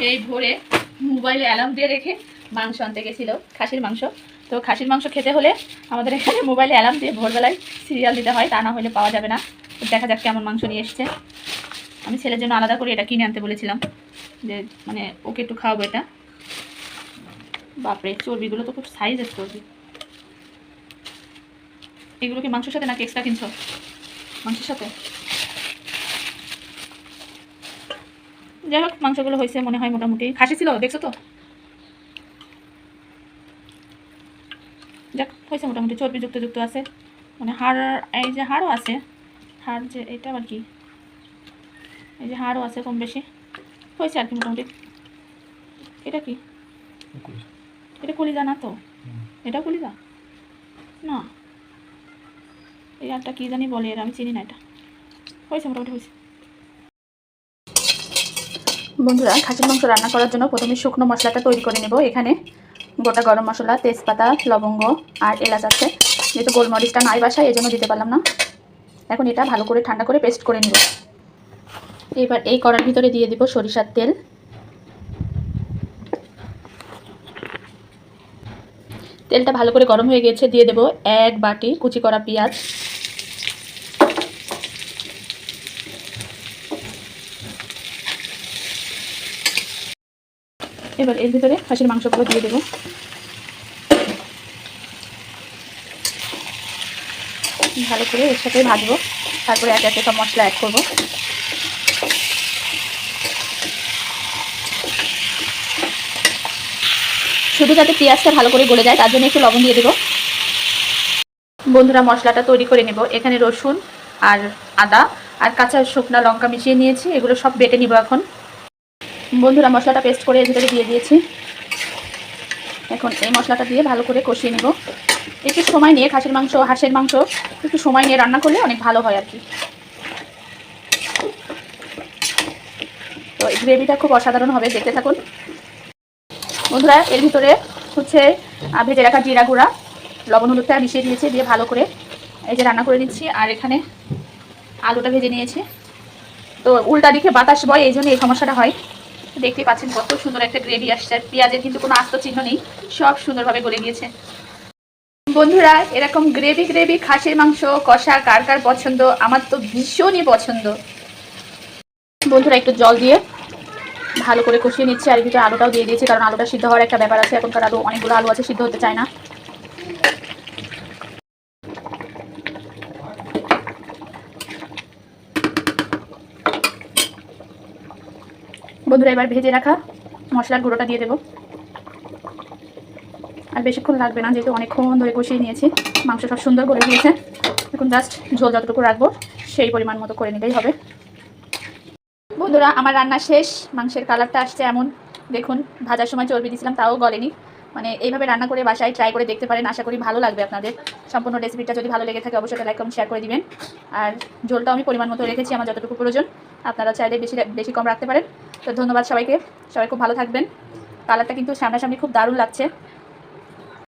সেই ভোরে মোবাইলে অ্যালার্ম দিয়ে রেখে মাংস আনতে গেছিল, খাসির মাংস। তো খাসির মাংস খেতে হলে আমাদের এখানে মোবাইলে অ্যালার্ম দিয়ে ভোরবেলায় সিরিয়াল দিতে হয়, তা না হলে পাওয়া যাবে না। দেখা যাক কেমন মাংস নিয়ে এসছে। আমি ছেলের জন্য আলাদা করে এটা কিনে আনতে বলেছিলাম, যে মানে ওকে একটু খাওয়াবো এটা। বাপরে, চর্বিগুলো তো খুব সাইজের চর্বি। এগুলো কি মাংসের সাথে নাকি এক্সট্রা কিনছো? মাংসের সাথে? যাই হোক মাংসগুলো হয়েছে মনে হয় মোটামুটি। খাসি ছিল দেখছ তো? যাক হয়েছে মোটামুটি চর্বি যুক্ত যুক্ত আছে। মানে হাড় এই যে হাড়ও আছে হাড় যে এটা আর কি? এই যে হাড়ও আছে কম বেশি। হয়েছে আর কি মোটামুটি। এটা কি? এটা কলিজা না তো? এটা কলিজা? না। এই আরটা কী জানি বলে এর আমি চিনি না এটা। হয়েছে মোটামুটি হয়েছে। বন্ধুরা, খাসির মাংস রান্না করার জন্য প্রথমে শুকনো মশলাটা তৈরি করে নেব। এখানে গোটা গরম মশলা, তেজপাতা, লবঙ্গ আর এলাচ আছে। যেহেতু গোলমরিচটা নাই বাসায় এই জন্য দিতে পারলাম না। এখন এটা ভালো করে ঠান্ডা করে পেস্ট করে নেব। এবার এই কড়ার ভিতরে দিয়ে দিব সরিষার তেল। তেলটা ভালো করে গরম হয়ে গেছে, দিয়ে দেব এক বাটি কুচি করা পেঁয়াজ। এবার এর ভিতরে খাসির মাংসগুলো দিয়ে দেবো। ভালো করে এর সাথে ভাজবো। তারপরে একে একে সব মশলা অ্যাড করব। শুধু যাতে পেঁয়াজটা ভালো করে গলে যায়, তার জন্য একটু লবণ দিয়ে দেবো। বন্ধুরা, মশলাটা তৈরি করে নেব। এখানে রসুন আর আদা আর কাঁচা শুকনা লঙ্কা মিশিয়ে নিয়েছি। এগুলো সব বেটে নিব এখন। বন্ধুরা, মশলাটা পেস্ট করে ভিতরে দিয়ে দিয়েছি। এখন এই মশলাটা দিয়ে ভালো করে কষিয়ে নেব। একটু সময় নিয়ে খাসির মাংস, হাঁসের মাংস, একটু সময় নিয়ে রান্না করলে অনেক ভালো হয় আর কি। তো এই গ্রেভিটা খুব অসাধারণ হবে, দেখতে থাকুন। বন্ধুরা, এর ভিতরে হচ্ছে ভেজে রাখা জিরা গুঁড়া, লবণ হলুদটা মিশিয়ে দিয়েছি, দিয়ে ভালো করে এই যে রান্না করে নিচ্ছি, আর এখানে আলুটা ভেজে নিয়েছি। তো উল্টা দিকে বাতাস বয়, এই জন্য এই সমস্যাটা হয়। দেখতে পাচ্ছেন কত সুন্দর একটা গ্রেভি আসছে। আর পেঁয়াজের কিন্তু কোনো আস্ত চিহ্ন নেই, সব সুন্দরভাবে গলে গিয়েছে। বন্ধুরা, এরকম গ্রেভি গ্রেভি খাসির মাংস, কষা কার কার পছন্দ? আমার তো ভীষণই পছন্দ। বন্ধুরা, একটু জল দিয়ে ভালো করে কষিয়ে নিচ্ছি। আর ভিতরে আলুটাও দিয়ে দিয়েছি, কারণ আলুটা সিদ্ধ হওয়ার একটা ব্যাপার আছে। এখনকার আলু, অনেকগুলো আলু আছে, সিদ্ধ হতে চায় না। বন্ধুরা, এবার ভেজে রাখা মশলার গুঁড়োটা দিয়ে দেবো। আর বেশিক্ষণ লাগবে না, যেহেতু অনেকক্ষণ ধরে কষিয়ে নিয়েছি, মাংস সব সুন্দর করে দিয়েছে এখন জাস্ট ঝোল যতটুকু রাখব, সেই পরিমাণ মতো করে নিলেই হবে। বন্ধুরা, আমার রান্না শেষ, মাংসের কালারটা আসছে এমন। দেখুন, ভাজার সময় চর্বি দিয়েছিলাম, তাও গলেনি। মানে এইভাবে রান্না করে বাসায় ট্রাই করে দেখতে পারেন, আশা করি ভালো লাগবে আপনাদের। সম্পূর্ণ রেসিপিটা যদি ভালো লেগে থাকে, অবশ্যই লাইক কমেন্ট শেয়ার করে দিবেন। আর ঝোলটা আমি পরিমাণ মতো রেখেছি, আমার যতটুকু প্রয়োজন। আপনারা চাইলে বেশি বেশি কম রাখতে পারেন। তো ধন্যবাদ সবাইকে। সবাই খুব ভালো থাকবেন। কালারটা কিন্তু সামনাসামনি খুব দারুণ লাগছে।